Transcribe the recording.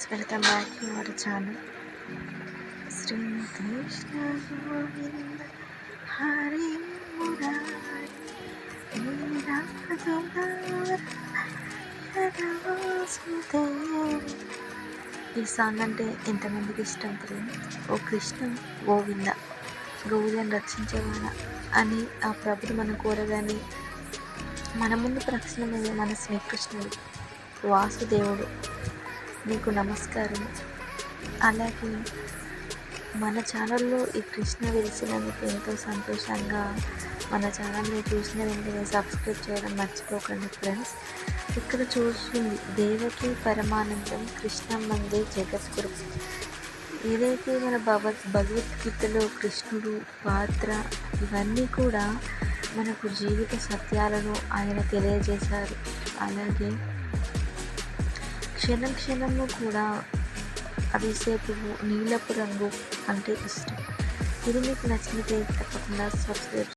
Friends welcome back to our channel Shri Krishna Govinda Hari ఈ song అంటే ఎంతమందికి ఇష్టం ఫ్రెండ్స్ ఓ కృష్ణ గోవింద గోవులను రక్షించేవాడ అని ఆ ప్రభుడు మనం కోరగానే మన ముందు ప్రశ్నమయ్యే మన శ్రీకృష్ణుడు వాసుదేవుడు నీకు నమస్కారం. అలాగే మన ఛానల్లో ఈ కృష్ణ వెలిసినందుకు ఎంతో సంతోషంగా మన ఛానల్ని చూసిన వెంటనే సబ్స్క్రైబ్ చేయడం మర్చిపోకండి ఫ్రెండ్స్. ఇక్కడ చూస్తుంది దేవకి పరమానందం కృష్ణ మందే జగద్గురు. ఏదైతే మన భగవద్ భగవద్గీతలో కృష్ణుడు పాత్ర ఇవన్నీ కూడా మనకు జీవిత సత్యాలను ఆయన తెలియజేశారు. అలాగే క్షణ క్షణము కూడా అవిసేపు నీలపు రంగు అంటే ఇష్టం. ఇది మీకు నచ్చినట్లయితే తప్పకుండా సబ్స్క్రైబ్